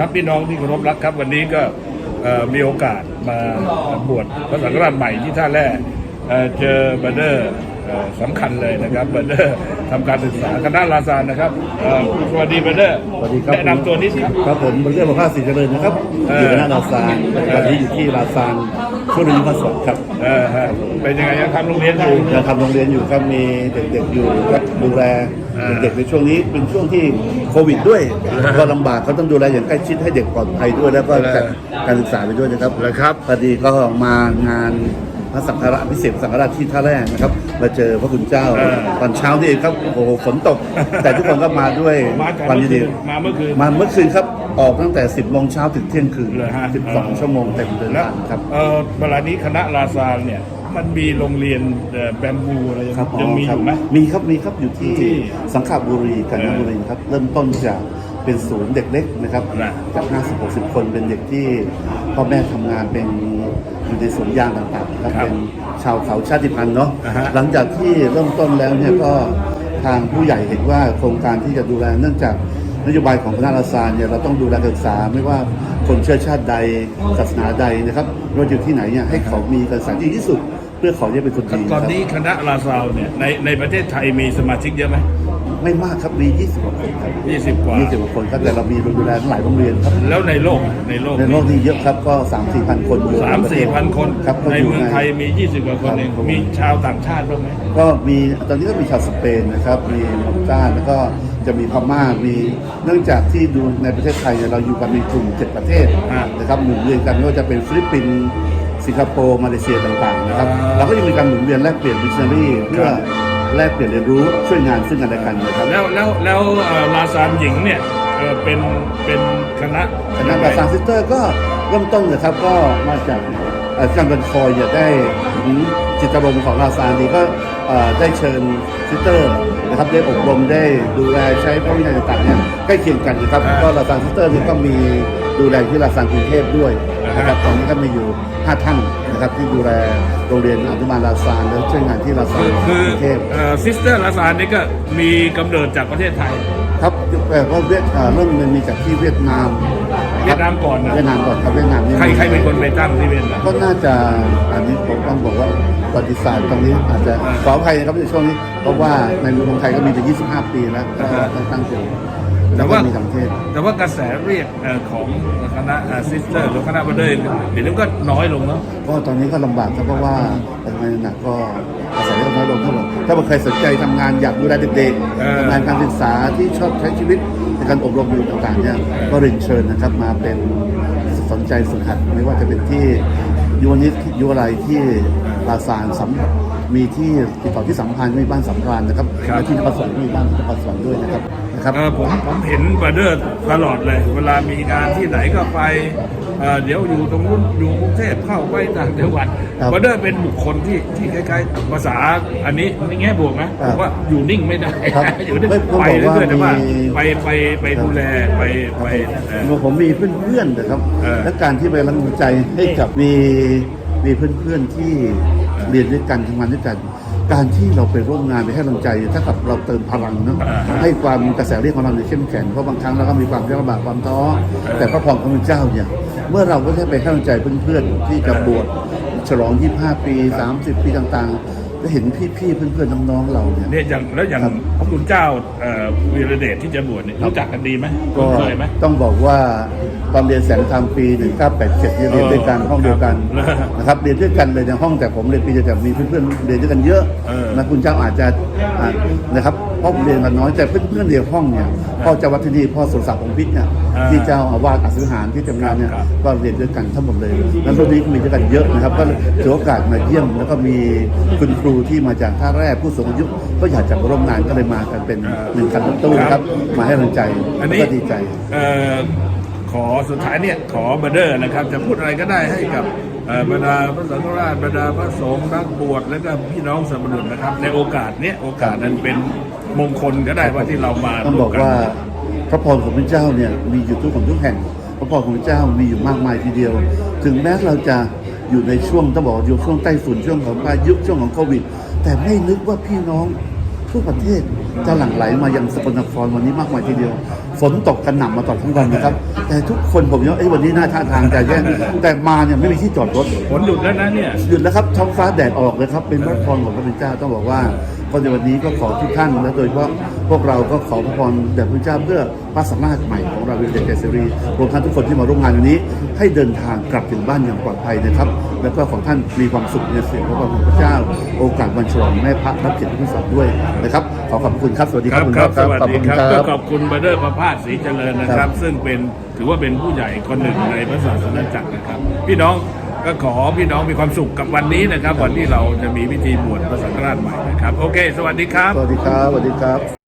ครับพี่น้องที่เคารพรักครับวันนี้ก็มีโอกาสมาบวชพระสังฆราชใหม่ที่ท่าแร่เอ่อเจอบันเดอร์ สำคัญเลยนะครับบัตเดอร์ทำการศึกษาคณะลาซานนะครับเอ่อสวัสดีบัตเดอร์สวัสดีครับแนะนำตัวนิดครับครับผมเป็นเรื่องของภาคสีเจริญนะครับเอออยู่คณะลาซานตอนนี้อยู่ที่ลาซานช่วงนี้พัสดุครับเออฮะเป็นยังไงยังทำโรงเรียนอยู่ยังทำโรงเรียนอยู่ครับมีเด็กๆอยู่ครับดูแลอ่าเด็กๆในช่วงนี้เป็นช่วงที่โควิดด้วยก็ลำบากเขาต้องดูแลอย่างใกล้ชิดให้เด็กปลอดภัยด้วยแล้วก็จัดการศึกษาไปด้วยนะครับเหรอครับพอดีก็มางาน พระสังฆราชพิเศษสังฆราชที่ท่าแรกนะครับมาเจอพระคุณเจ้าเออตอนเช้านี่เองครับโอ้โหฝนตก แต่ทุกคนก็มาด้วยมาจากความยินดีมาเมื่อคืนมาเมื่อคืนครับออกตั้งแต่ 10โมงเช้าถึงเที่ยงคืนเหรอฮะ12ชั่วโมงเต็มเดินแล้วทางครับเอ่อเวลานี้คณะลาซานเนี่ยมันมีโรงเรียนเอ่อแบมบูอะไรยังครับยังมีอยู่ไหมมีครับมีครับอยู่ที่ที่สังขบุรีกาญจนบุรีครับเริ่มต้นจาก เป็นศูนย์เด็กเล็กนะครับนะจาก50-60 คนเป็นเด็กที่พ่อแม่ทำงานเป็นอยู่ในสวนยางต่างๆนะครับครับเป็นชาวเขาชาติพันธุ์เนาะอ่าฮะหลังจากที่เริ่มต้นแล้วเนี่ยก็ทางผู้ใหญ่เห็นว่าโครงการที่จะดูแลเนื่องจากนโยบายของคณะรัฐศาสตร์เนี่ยเราต้องดูแลการศึกษาไม่ว่าคนเชื้อชาติใดศาสนาใดนะครับไม่ว่าอยู่ที่ไหนเนี่ยให้เขามีการศึกษาที่ดีที่สุด เพื่อเขาจะเป็นคนดีตอนครับนี้คณะลาซาวเนี่ยในในประเทศไทยมีสมาชิกเยอะไหม ไม่มากครับมี 20กว่าคนครับยี่สิบกว่า 20กว่าคนครับแต่เรามีดูแลหลายโรงเรียนครับ แล้วในโลกในโลกในโลกนี้เยอะครับก็ 3 4พันคนอยู่สามสี่พันคนครับก็ในอยู่ เมืองไทยมียี่สิบกว่าคนเอง ครับ มีชาวต่างชาติบ้างไหม ก็มีตอนนี้ก็มีชาวสเปนนะครับ มีมอลตาแล้วก็จะมีพม่ามีเนื่องจากที่ดูในประเทศไทยเนี่ยเราอยู่กันเป็นกลุ่มเจ็ดประเทศอ่านะครับหมุนเวียนกันไม่ว่าจะเป็นฟิลิปปินส์สิงคโปร์มาเลเซียต่างๆนะครับอ่าเราก็ยังมีการหมุนเวียนแลกเปลี่ยนมิชชันนารีเพื่อครับ แลกเปลี่ยนเรียนรู้ช่วยงานซึ่งกันและกันนะครับ แล้วแล้วแล้วเอ่อลาซานหญิงเนี่ยเอ่อเป็นเป็นคณะคณะกาซานซิสเตอร์ก็เริ่มต้นนะครับก็มาจากเอ่อการบันคอยเนี่ยได้เห็นจิตรมของลาซานดีก็เอ่อได้เชิญซิสเตอร์นะครับได้อบรมได้ดูแลใช้พระวินัยต่างๆเนี่ยใกล้เคียงกันนะครับอ่าก็ลาซานซิสเตอร์นี่ก็มีดูแลที่ลาซานกรุงเทพด้วย นะครับตอนนี้ก็มีอยู่ห้าท่านนะครับที่ดูแลโรงเรียนอนุบาลลาซานและช่วยงานที่ลาซานคือกรุงเทพซิสเตอร์ลาซานนี่ก็มีกำเนิดจากประเทศไทย ครับแต่ว่าเวียดเอ่อเริ่มมันมีจากที่เวียดนามเวียดนามก่อนนะเวียดนามก่อนครับเวียดนามนี่ ใครใครเป็นคนไปตั้งที่เวียดนาม ก็น่าจะอันนี้ผมต้องบอกว่าประวัติศาสตร์ตรงนี้อาจจะขออภัยนะครับในช่วงนี้เพราะว่าในเมืองไทยก็มีแต่25 ปีแล้วก็ตั้งตั้งเสร็จแต่ แล้วก็ว่ามีต่างประเทศแต่ว่ากระแสเรียกเอ่อของคณะซิสเตอร์หรือคณะบัตเดอร์เดี๋ยวนี้ก็น้อยลงเนาะก็ตอนนี้ก็ลำบากครับเพราะว่าทำงานหนักก็อาศัยก็น้อยลงครับผมถ้าใครสนใจทำงานอยากดูแลเด็กเออๆทำงานการศึกษาที่ชอบใช้ชีวิตในการอบรมอยู่ต่างๆเนี่ยก็เรียนเชิญนะครับมาเป็นสนใจฝึกหัดไม่ว่าจะเป็นที่ยูวนิสยูอะไรที่ลาซานสัมมีที่ติดต่อที่สัมพันธ์มีบ้านสัมพันธ์นะครับครับและที่นครสวรรค์มีบ้านที่นครสวรรค์ด้วยนะครับนะ ครับเออผมผมเห็นบัตเดอร์ตลอดเลย เวลามีงานที่ไหนก็ไปเอ่อเดี๋ยวอยู่ตรงนู้นอยู่กรุงเทพเข้าไปต่างจังหวัดครับบัตเดอร์เป็นบุคคลที่ที่คล้ายๆภาษาอันนี้ในแง่บวกนะครัผบมว่าอยู่นิ่งไม่ได้ครับอยู่นิ่งไม่ผมไปบอกว่าเรื่อยๆแต่ว่ามีไปไปไปดูแลไปไปเอ่อผมมีเพื่อนๆนะครับเออและการที่ไปรังใจให้กับมีมีเพื่อนๆที่เรียนด้วยกันทำงานด้วยกัน การที่เราไปร่วมงานไปให้กำลังใจถ้ากับเราเติมพลังเนาะอ่าฮะให้ความกระแสเรียกของเราเนี่ยเข้มแข็งเพราะบางครั้งเราก็มีความยากลำบากความท้อแต่พระพรของพระเจ้าเนี่ยเมื่อเราก็ได้ไปให้กำลังใจเพื่อนๆที่จะบวชฉลอง 25 ปี 30 ปีต่างๆได้เห็นพี่ๆเพื่อนๆน้องๆเราเนี่ยเนี่ยอย่างแล้วอย่างครับพระคุณเจ้าเอ่อวีระเดชที่จะบวชเนี่ยรู้จักกันดีไหมก็เคยไหมต้องบอกว่า ตอนเรียนแสงธรรมปี1987เนี่ยเรียนด้วยกันห้องเดียวกันเออนะครับเรียนด้วยกันเลยในห้องแต่ผมเรียนปีเดียวแต่มีเพื่อนๆเรียนด้วยกันเยอะเออนะคุณเจ้าอาจจะอ่านะครับเพราะผมเรียนกันน้อยแต่เพื่อนๆเรียนห้องเนี่ยพ่อเจ้าวัดที่นี่พ่อสุรศักดิ์องค์พิษเนี่ยอ่าที่เจ้าอาวาสอัศวิหารที่ทำงานเนี่ยครับก็เรียนด้วยกันทั้งหมดเลยแล้วรุ่นนี้ก็มีด้วยกันเยอะนะครับก็ถือโอกาสมาเยี่ยมแล้วก็มีคุณครูที่มาจากท่าแร่ผู้สูงอายุก็อยากจะมาร่วมงานก็เลยมากันเป็นหนึ่งคันรถตู้นะครับมาให้กำลังใจอันแล้วนี้ก็ดีใจเอ่อ ขอสุดท้ายเนี่ยขอบัตเดอร์นะครับ จะพูดอะไรก็ได้ให้กับบรรดาพระสังฆราชบรรดาพระสงฆ์นักบวชและก็พี่น้องสามเณรนะครับ ในโอกาสเนี้ยโอกาสนั้นเป็นมงคลก็ได้ว่าที่เรามาต้องบอกว่าพระพรของพระเจ้าเนี่ยมีอยู่ทุกของทุกแห่ง พระพรของพระเจ้ามีอยู่มากมายทีเดียว ถึงแม้เราจะอยู่ในช่วงต้องบอกว่อยู่ช่วงใต้ฝุ่นช่วงของพายุช่วงของโควิด แต่ไม่นึกว่าพี่น้อง ทั่วประเทศจะหลั่งไหลมายังสกลนครวันนี้มากมายทีเดียว ฝนตกกันหนำมาตลอดทั้งวันนะครับ แต่ทุกคนผมว่าเอ้ยวันนี้หน้าท่าทางจะแย่แต่มาเนี่ยไม่มีที่จอดรถฝนหยุดแล้วนะเนี่ยหยุดแล้วครับท้องฟ้าแดดออกเลยครับเป็นพระพรของพระพุทธเจ้าต้องบอกว่า ก็ในวันนี้ก็ขอทุกท่านและโดยเฉพาะพวกเราก็ขอพระพรแด่พระพุทธเจ้าเพื่อพระสัมมาใหม่ของเราเรียนเด็กเสรีรวมทั้งทุกคนที่มาร่วมงานวันนี้ ให้เดินทางกลับถึงบ้านอย่างปลอดภัยนะครับ แล้วก็ของท่านมีความสุขในเสียงพระพรของพระเจ้า โอกาสวันฉลองแม่พระรับเกียรติที่สองด้วยนะครับ ขอขอบคุณครับสวัสดีคครัรับบครับสขอวัสขอบดีคุณครับคก็รับขอบคุณบดเดอร์ประภาสศรีเจริญนะคครัรับบซึ่งเป็นถือว่าเป็นผู้ใหญ่คนหนึ่งในพระศาสนาจักรนะครับ พี่น้อง ก็ขอพี่น้องมีความสุขกับวันนี้นะครับ วันที่เราจะมีพิธีบวชพระสังฆราชใหม่นะครับ โอเค สวัสดีครับ สวัสดีครับ สวัสดีครับ